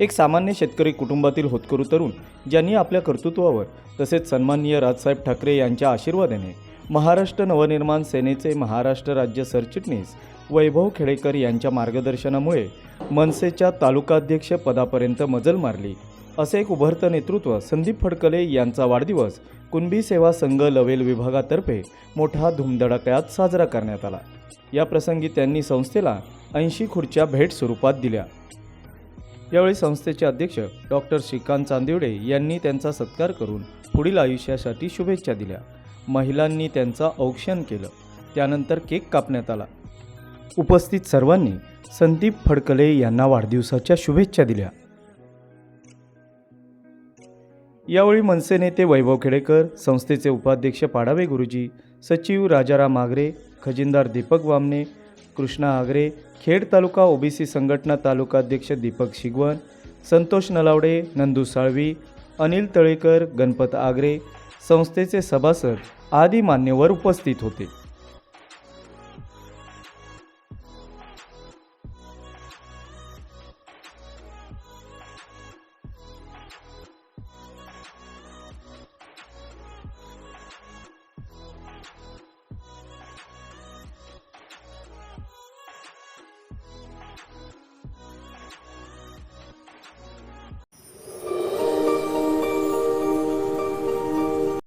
एक सामान्य शेतकरी कुटुंबातील होतकरू तरुण ज्यांनी आपल्या कर्तृत्वावर तसेच सन्माननीय राजसाहेब ठाकरे यांच्या आशीर्वादाने महाराष्ट्र नवनिर्माण सेनेचे महाराष्ट्र राज्य सरचिटणीस वैभव खेडेकर यांच्या मार्गदर्शनामुळे मनसेच्या तालुकाध्यक्ष पदापर्यंत मजल मारली. असे एक उभरतं नेतृत्व संदीप फडकले यांचा वाढदिवस कुणबी सेवा संघ लवेल विभागातर्फे मोठा धुमधडाक्यात साजरा करण्यात आला. या प्रसंगी त्यांनी संस्थेला ऐंशी खुर्च्या भेट स्वरूपात दिल्या. यावेळी संस्थेचे अध्यक्ष डॉक्टर श्रीकांत चांदिवडे यांनी त्यांचा सत्कार करून पुढील आयुष्यासाठी शुभेच्छा दिल्या. महिलांनी त्यांचा औक्षण केलं. त्यानंतर केक कापण्यात आला. उपस्थित सर्वांनी संदीप फडकले यांना वाढदिवसाच्या शुभेच्छा दिल्या. यावेळी मनसे नेते वैभव खेडेकर संस्थेचे उपाध्यक्ष पाडावे गुरुजी सचिव राजाराम आगरे खजिनदार दीपक वामने कृष्णा आगरे खेड तालुका ओबीसी संघटना तालुकाध्यक्ष दीपक शिगवण संतोष नलावडे नंदू साळवी अनिल तळेकर गणपत आगरे संस्थेचे सभासद आदी मान्यवर उपस्थित होते.